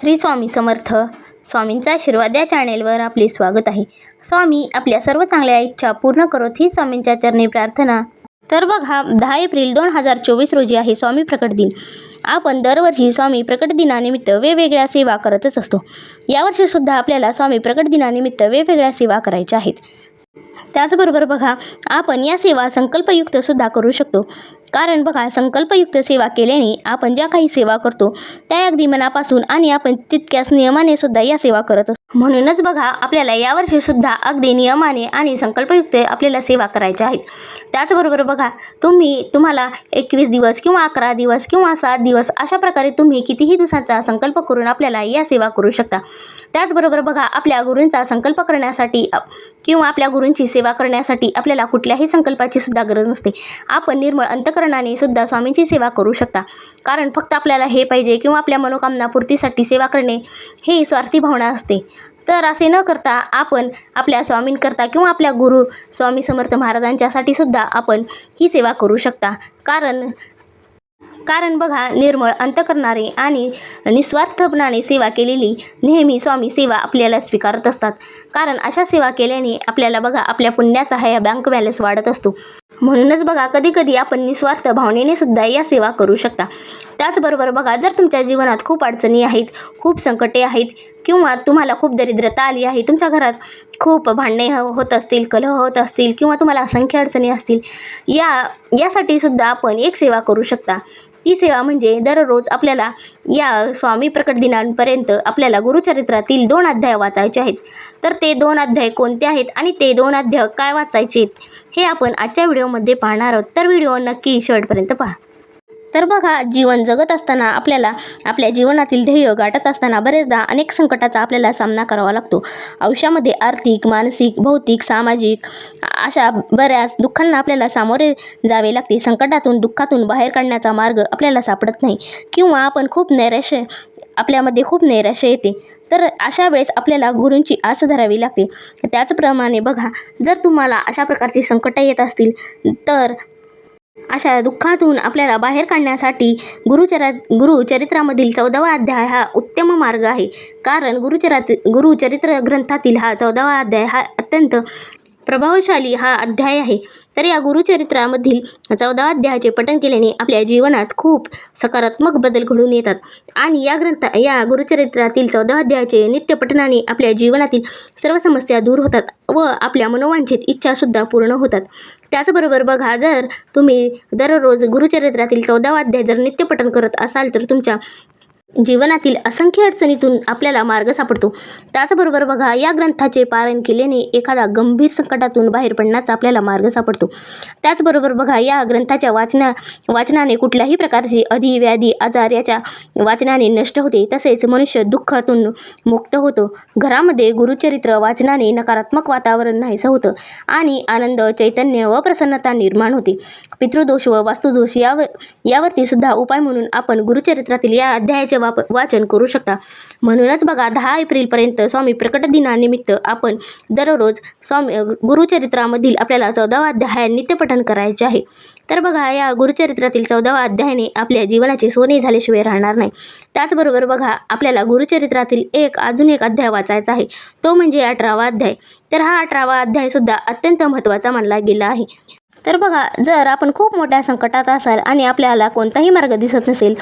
श्री स्वामी समर्थ. स्वामींचा आशीर्वाद या चॅनेलवर आपले स्वागत आहे. स्वामी आपल्या सर्व चांगल्या इच्छा पूर्ण करोत ही स्वामींच्या चरणी प्रार्थना. तर बघा दहा एप्रिल दोन हजार चोवीस रोजी आहे स्वामी प्रकट दिन. आपण दरवर्षी स्वामी प्रकट दिनानिमित्त वेगवेगळ्या सेवा करतच असतो. यावर्षीसुद्धा आपल्याला स्वामी प्रकट दिनानिमित्त वेगवेगळ्या सेवा करायच्या आहेत. त्याचबरोबर बघा आपण या सेवा संकल्पयुक्तसुद्धा करू शकतो. कारण बघा संकल्पयुक्त सेवा केल्याने आपण ज्या काही सेवा करतो त्या अगदी मनापासून आणि आपण तितक्याच नियमाने सुद्धा या सेवा करत असतो. म्हणूनच बघा आपल्याला यावर्षीसुद्धा अगदी नियमाने आणि संकल्पयुक्त आपल्याला सेवा करायच्या आहेत. त्याचबरोबर बघा तुम्ही तुम्हाला एकवीस दिवस किंवा अकरा दिवस किंवा सात दिवस अशा प्रकारे तुम्ही कितीही दिवसांचा संकल्प करून आपल्याला या सेवा करू शकता. त्याचबरोबर बघा आपल्या गुरूंचा संकल्प करण्यासाठी किंवा आपल्या गुरूंची सेवा करण्यासाठी आपल्याला कुठल्याही संकल्पाची सुद्धा गरज नसते. आपण निर्मळ अंतकरणाने सुद्धा स्वामींची सेवा करू शकता. कारण फक्त आपल्याला हे पाहिजे किंवा आपल्या मनोकामना पूर्तीसाठी सेवा करणे हे स्वार्थी भावना असते. तर असे न करता आपण आपल्या स्वामींकरता किंवा आपल्या गुरु स्वामी समर्थ महाराजांच्यासाठी सुद्धा आपण ही सेवा करू शकता. कारण कारण बघा निर्मळ अंतकरणारे आणि निस्वार्थपणाने सेवा केलेली नेहमी स्वामी सेवा आपल्याला स्वीकारत असतात. कारण अशा सेवा केल्याने आपल्याला बघा आपल्या पुण्याचा हा बँक बॅलन्स वाढत असतो. म्हणूनच बघा कधी कधी आपण निस्वार्थ भावनेने सुद्धा या सेवा करू शकता. त्याचबरोबर बघा जर तुमच्या जीवनात खूप अडचणी आहेत खूप संकटे आहेत किंवा तुम्हाला खूप दरिद्रता आली आहे तुमच्या घरात खूप भांडणे होत असतील कलह होत असतील किंवा तुम्हाला असंख्य अडचणी असतील या यासाठी सुद्धा आपण एक सेवा करू शकता. ती सेवा म्हणजे दररोज आपल्याला या स्वामी प्रकट दिनांपर्यंत आपल्याला गुरुचरित्रातील दोन अध्याय वाचायचे आहेत. तर ते दोन अध्याय कोणते आहेत आणि ते दोन अध्याय काय वाचायचे हे आपण आजच्या व्हिडिओमध्ये पाहणार आहोत. तर व्हिडिओ नक्की शेवटपर्यंत पहा. तर बघा जीवन जगत असताना आपल्याला आपल्या जीवनातील ध्येय गाठत असताना बरेचदा अनेक संकटाचा आपल्याला सामना करावा लागतो. आयुष्यामध्ये आर्थिक मानसिक भौतिक सामाजिक अशा बऱ्याच दुःखांना आपल्याला सामोरे जावे लागते. संकटातून दुःखातून बाहेर काढण्याचा मार्ग आपल्याला सापडत नाही किंवा आपण खूप नैराश्य आपल्यामध्ये खूप नैराश्य येते. तर अशा वेळेस आपल्याला गुरूंची आस धरावी लागते. त्याचप्रमाणे बघा जर तुम्हाला अशा प्रकारची संकटं येत असतील तर अशा दुःखातून आपल्याला बाहेर काढण्यासाठी गुरुचरा गुरुचरित्रामधील चौदावा अध्याय हा उत्तम मार्ग आहे. कारण गुरुचरात गुरुचरित्र ग्रंथातील हा चौदावा अध्याय हा अत्यंत प्रभावशाली हा अध्याय आहे. तर या गुरुचरित्रामधील चौदावा अध्यायाचे पठण केल्याने आपल्या जीवनात खूप सकारात्मक बदल घडून येतात. आणि या ग्रंथ या गुरुचरित्रातील चौदा अध्यायाचे नित्य पठनाने आपल्या जीवनातील सर्व समस्या दूर होतात. व आपल्या मनोवांछित इच्छासुद्धा पूर्ण होतात. त्याचबरोबर बघा जर तुम्ही दररोज गुरुचरित्रातील चौदावा अध्याय जर नित्यपठण करत असाल तर तुमच्या जीवनातील असंख्य अडचणीतून आपल्याला मार्ग सापडतो. त्याचबरोबर बघा या ग्रंथाचे पारायण केल्याने एखादा गंभीर संकटातून बाहेर पडण्याचा आपल्याला मार्ग सापडतो. त्याचबरोबर बघा या ग्रंथाच्या वाचना वाचनाने कुठल्याही प्रकारची अधि व्याधी आजार याच्या वाचनाने नष्ट होते. तसेच मनुष्य दुःखातून मुक्त होतो. घरामध्ये गुरुचरित्र वाचनाने नकारात्मक वातावरण नाहीसं होतं आणि आनंद चैतन्य व प्रसन्नता निर्माण होते. पितृदोष व वास्तुदोष यावर यावरती सुद्धा उपाय म्हणून आपण गुरुचरित्रातील या अध्यायाचे वाप वाचन करू शकता. म्हणूनच बघा दहा एप्रिलपर्यंत स्वामी प्रकट दिनानिमित्त आपण दररोज स्वामी गुरुचरित्रामधील आपल्याला चौदावा अध्याय नित्यपठण करायचे आहे. तर बघा या गुरुचरित्रातील चौदावा अध्यायाने आपल्या जीवनाचे सोने झाल्याशिवाय राहणार नाही. त्याचबरोबर बघा आपल्याला गुरुचरित्रातील एक अजून एक अध्याय वाचायचा आहे. तो म्हणजे अठरावा अध्याय. तर हा अठरावा अध्यायसुद्धा अत्यंत महत्त्वाचा मानला गेला आहे. तर बघा जर आपण खूप मोठ्या संकटात असाल आणि आपल्याला कोणताही मार्ग दिसत नसेल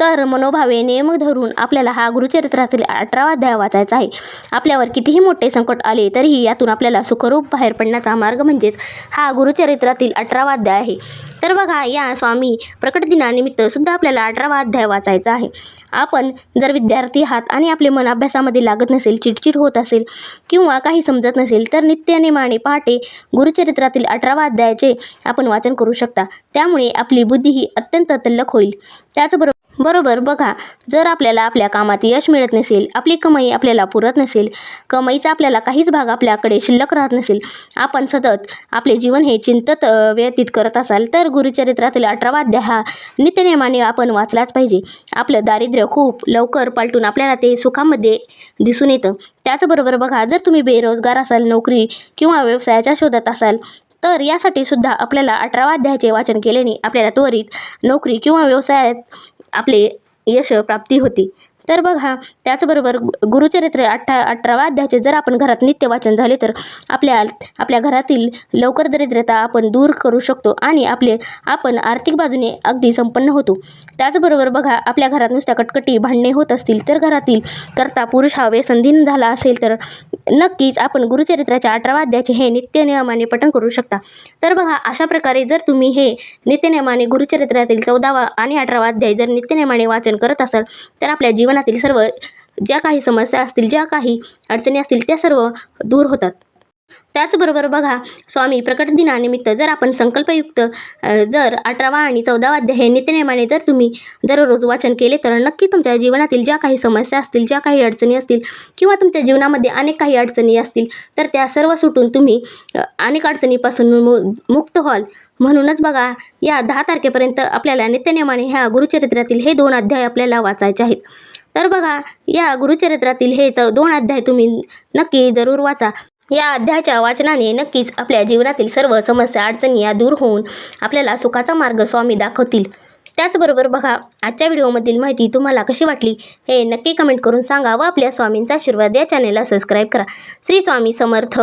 तर मनोभावे नियम धरून आपल्याला हा गुरुचरित्रातील अठरावा अध्याय वाचायचा आहे. आपल्यावर कितीही मोठे संकट आले तरीही यातून आपल्याला सुखरूप बाहेर पडण्याचा मार्ग म्हणजेच हा गुरुचरित्रातील अठरावा अध्याय आहे. तर बघा या स्वामी प्रकट दिनानिमित्त सुद्धा आपल्याला अठरावा अध्याय वाचायचा आहे. आपण जर विद्यार्थी आहात आणि आपले मन अभ्यासामध्ये लागत नसेल चिडचिड होत असेल किंवा काही समजत नसेल तर नित्यनेमाने पहाटे गुरुचरित्रातील अठरावा अध्यायाचे आपण वाचन करू शकता. त्यामुळे आपली बुद्धी ही अत्यंत तल्लख होईल. त्याचबरोबर बरोबर बघा जर आपल्याला आपल्या कामात यश मिळत नसेल आपली कमाई आपल्याला पुरत नसेल कमाईचा आपल्याला काहीच भाग आपल्याकडे शिल्लक राहत नसेल आपण सतत आपले जीवन हे चिंतत व्यतीत करत असाल तर गुरुचरित्रातील अठरावा अध्याय हा नित्यनेमाने आपण वाचलाच पाहिजे. आपलं दारिद्र्य खूप लवकर पालटून आपल्याला ते सुखामध्ये दिसून येतं. त्याचबरोबर बघा जर तुम्ही बेरोजगार असाल नोकरी किंवा व्यवसायाच्या शोधात असाल तर यासाठी सुद्धा आपल्याला अठरावा अध्यायाचे वाचन केल्याने आपल्याला त्वरित नोकरी किंवा व्यवसायात आपले यश प्राप्ती होते. तर बघा त्याचबरोबर गुरुचरित्र अठरा अठरावा अध्यायाचे जर आपण घरात नित्य वाचन झाले तर आपल्या आपल्या घरातील लवकर दरिद्रता आपण दूर करू शकतो आणि आपले आपण आर्थिक बाजूने अगदी संपन्न होतो. त्याचबरोबर बघा आपल्या घरात नुसत्या कटकटी भांडणे होत असतील तर घरातील करता पुरुष हा व्यसनधीन झाला असेल तर नक्कीच आपण गुरुचरित्राच्या अठराव्या अध्यायाचे हे नित्यनियमाने पठण करू शकता. तर बघा अशा प्रकारे जर तुम्ही हे नित्यनियमाने गुरुचरित्रातील चौदावा आणि अठरावा अध्याय जर नित्यनियमाने वाचन करत असाल तर आपल्या जीवन जीवनातील सर्व ज्या काही समस्या असतील ज्या काही अडचणी असतील त्या सर्व दूर होतात. त्याचबरोबर बघा स्वामी प्रकट दिनानिमित्त जर आपण संकल्पयुक्त जर अठरावा आणि चौदावा अध्याय हे नित्यनेमाने जर तुम्ही दररोज वाचन केले तर नक्की तुमच्या जीवनातील ज्या काही समस्या असतील ज्या काही अडचणी असतील किंवा तुमच्या जीवनामध्ये अनेक काही अडचणी असतील तर त्या सर्व सुटून तुम्ही अनेक अडचणीपासून मु मुक्त व्हाल. म्हणूनच बघा या दहा तारखेपर्यंत आपल्याला नित्यनेमाने ह्या गुरुचरित्रातील हे दोन अध्याय आपल्याला वाचायचे आहेत. तर बघा या गुरुचरित्रातील हे च दोन अध्याय तुम्ही नक्की जरूर वाचा. या अध्यायाच्या वाचनाने नक्कीच आपल्या जीवनातील सर्व समस्या अडचणी या दूर होऊन आपल्याला सुखाचा मार्ग स्वामी दाखवतील. त्याचबरोबर बघा आजच्या व्हिडिओमधील माहिती तुम्हाला कशी वाटली हे नक्की कमेंट करून सांगा व आपल्या स्वामींचा आशीर्वाद या चॅनेलला सबस्क्राईब करा. श्री स्वामी समर्थ.